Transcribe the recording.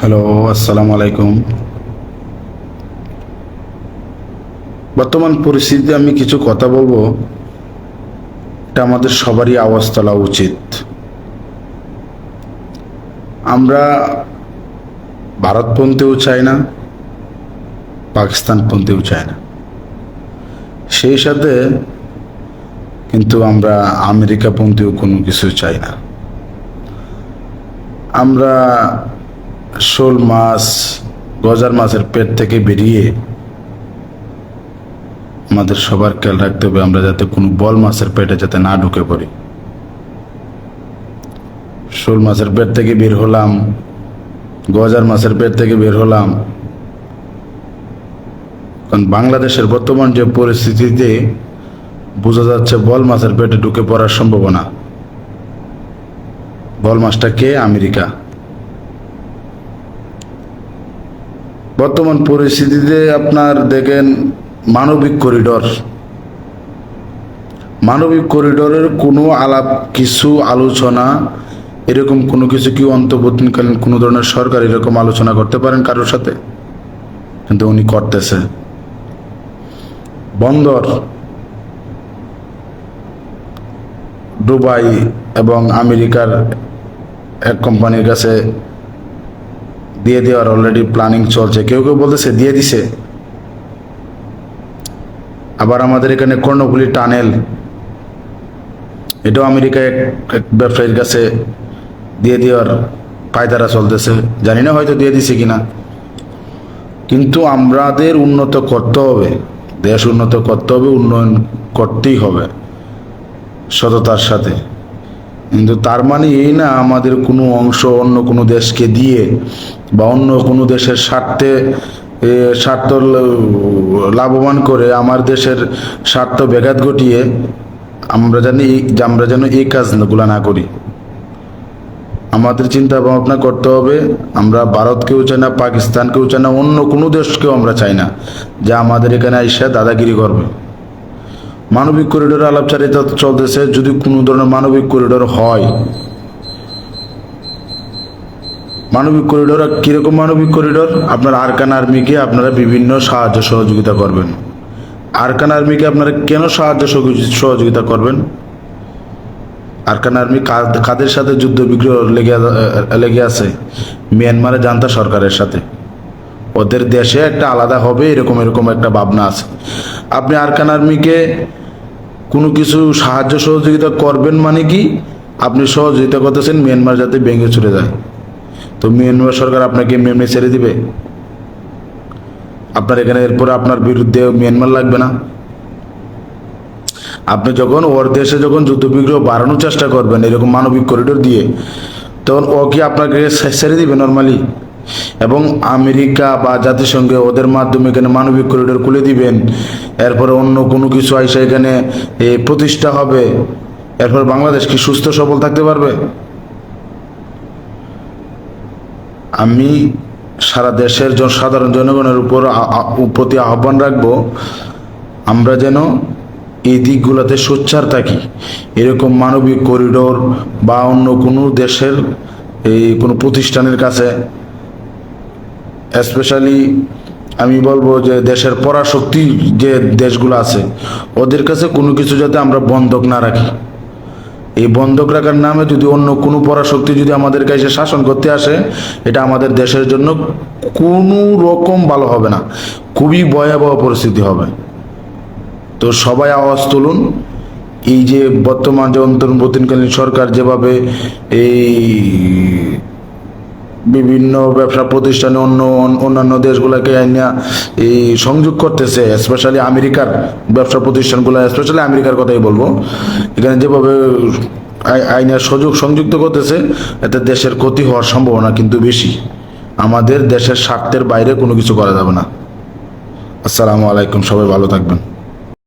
Hello আসসালামু আলাইকুম বর্তমান পরিস্থিতিতে আমি কিছু কথা বলব। এটা আমাদের সবারই আওয়াজ তোলা উচিত। আমরা ভারতপন্থীও চাই না, পাকিস্তানপন্থীও চাই না। সেই সাথে কিন্তু আমরা আমেরিকাপন্থীও কোনো কিছু চাই না। আমরা শোল মাছ, গজার মাছের পেট থেকে বেরিয়ে আমাদের সবার খেয়াল রাখতে হবে আমরা যাতে কোনো বল মাছের পেটে যাতে না ঢুকে পড়ি। শোল মাছের পেট থেকে বের হলাম, গজার মাছের পেট থেকে বের হলাম। কারণ বাংলাদেশের বর্তমান যে পরিস্থিতিতে বোঝা যাচ্ছে বল মাছের পেটে ঢুকে পড়ার সম্ভাবনা। বল মাছটা কে? আমেরিকা। বর্তমান পরিস্থিতিতে আপনার দেখেন মানবিক করিডর। মানবিক করিডরের কোনো আলাপ, কিছু আলোচনা, এরকম কোনো কিছু কি অন্তর্বর্তীকালীন কোনো ধরনের সরকার এরকম আলোচনা করতে পারেন কারোর সাথে? কিন্তু উনি করতেছে। বন্দর, দুবাই এবং আমেরিকার এক কোম্পানির কাছে দিয়ে দেওয়ার অলরেডি প্ল্যানিং চলছে। কেউ কেউ বলতেছে, দিয়ে দিছে। আবার আমাদের এখানে কর্ণফুলি টানেল। এটাও আমেরিকায় এক ব্যবসায়ীর কাছে দিয়ে দেওয়ার পায়তারা চলতেছে। জানি না হয়তো দিয়ে দিছে কিনা। কিন্তু আমাদের উন্নত করতে হবে। দেশ উন্নত করতে হবে, উন্নয়ন করতেই হবে সততার সাথে। কিন্তু তার মানে এই না আমাদের কোনো অংশ অন্য কোনো দেশকে দিয়ে বা অন্য কোনো দেশের স্বার্থে স্বার্থ লাভবান করে আমার দেশের স্বার্থ ব্যাঘাত ঘটিয়ে আমরা জানি আমরা যেন এই কাজগুলো না করি। আমাদের চিন্তা ভাবনা করতে হবে, আমরা ভারতকেও চাই না, পাকিস্তানকেও চাই না, অন্য কোনো দেশকেও আমরা চাই না, যে আমাদের এখানে আইসা দাদাগিরি করবে। মানবিক করিডোর আলাপচারিতা চলতেছে, যদি কোনো ধরনের মানবিক করিডোর হয়। মানবিক করিডোর, কীরকম মানবিক করিডোর? আপনার আরকান আর্মিকে আপনারা বিভিন্ন সাহায্য সহযোগিতা করবেন। আরকান আর্মিকে আপনারা কেন সাহায্য সহযোগিতা করবেন? আরকান আর্মি কাদ- কাদের সাথে যুদ্ধ বিগ্রহ লেগে লেগে আছে? মিয়ানমারে জান্তা সরকারের সাথে। ওদের দেশে একটা আলাদা হবে, এরকম এরকম একটা ভাবনা আছে। আপনি আরকান আর্মিকে কোনো কিছু সাহায্য সহযোগিতা করবেন মানে কি? আপনি সহযোগিতা করতেছেন, মিয়ানমার যাতে ভেঙে চলে যায়। তো মিয়ানমার সরকার আপনাকে এমনি এমনি ছেড়ে দিবে। আপনার এখানে এরপরে আপনার বিরুদ্ধে মিয়ানমার লাগবে না। আপনি যখন ওর দেশে যখন যুদ্ধবিগ্রহ বাড়ানোর চেষ্টা করবেন, এরকম মানবিক করিডোর দিয়ে, তখন ও কি আপনাকে ছেড়ে দিবে নর্মালি এবং আমেরিকা বা জাতিসংঘে ওদের মাধ্যমে এখানে মানবিক করিডোর খুলে দিবেন। এরপরে অন্য কোনো কিছু আইসা এখানে প্রতিষ্ঠা হবে। এরপর বাংলাদেশ কি সুস্থ, সবল থাকতে পারবে? আমি সারা দেশের সাধারণ জনগণের উপর প্রতি আহ্বান রাখব, আমরা যেন এই দিকগুলোতে সোচ্চার থাকি। এরকম মানবিক করিডোর বা অন্য কোনো দেশের, এই কোনো প্রতিষ্ঠানের কাছে স্পেশালি আমি বলব যে দেশের পরাশক্তি যে দেশগুলো আছে, ওদের কাছে কোনো কিছু যাতে আমরা বন্ধক না রাখি। এই বন্ধক রাখার নামে যদি অন্য কোনো পরাশক্তি যদি আমাদের কাছে শাসন করতে আসে, এটা আমাদের দেশের জন্য কোনো রকম ভালো হবে না। খুবই ভয়াবহ পরিস্থিতি হবে। তো সবাই আওয়াজ তুলুন। এই যে বর্তমান যে অন্তর্বর্তীকালীন সরকার যেভাবে এই বিভিন্ন ব্যবসা প্রতিষ্ঠানে অন্য অন্যান্য দেশগুলোকে আইনা এই সংযোগ করতেছে স্পেশালি আমেরিকার ব্যবসা প্রতিষ্ঠানগুলো স্পেশালি আমেরিকার কথাই বলব। এখানে যেভাবে আই- আইনের সুযোগ সংযুক্ত করতেছে, এতে দেশের ক্ষতি হওয়ার সম্ভাবনা কিন্তু বেশি। আমাদের দেশের স্বার্থের বাইরে কোনো কিছু করা যাবে না। আসসালামু আলাইকুম, সবাই ভালো থাকবেন।